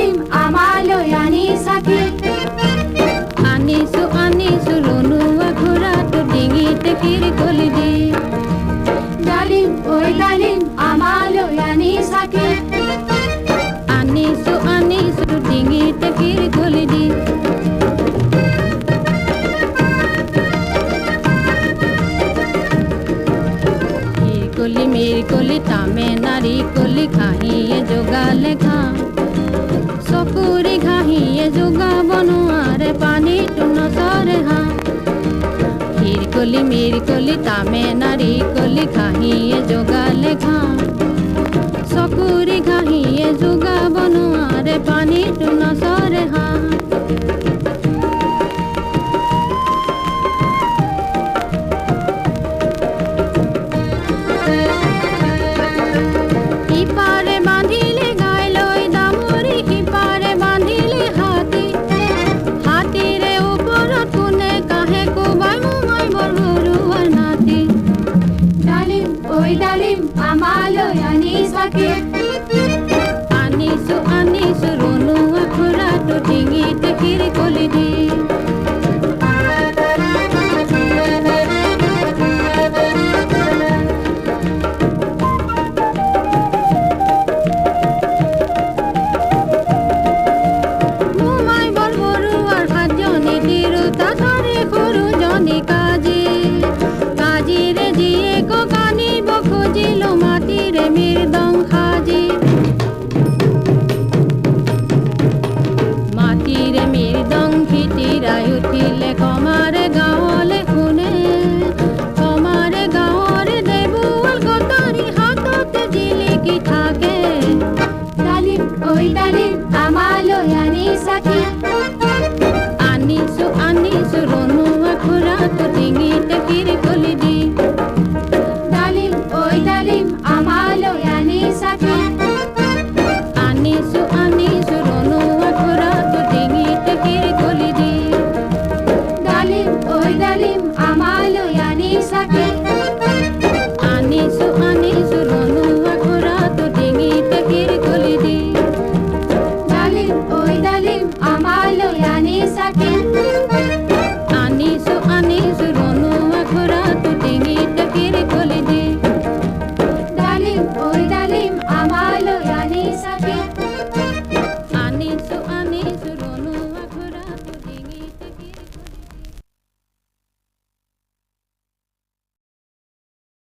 سلم أماله يعني ساكت أنيس أنيس رونو وكورا تديني تفير كولدي دالين أوي دالين أماله يعني ساكت أنيس أنيس تديني تفير كولدي কলি মের কলি তামে নারী কলি খাহিয়ে যোগা লেখা চকুৰি যোগা যোগাব নোৱাৰে পানী নচৰে হা। হিৰকলি মিৰকলি তামে নাৰিকলি ঘাঁহিয়ে যোগালে খা চকুৰি যোগা যোগাব নোৱাৰে পানী নচৰে হা। like it. nothing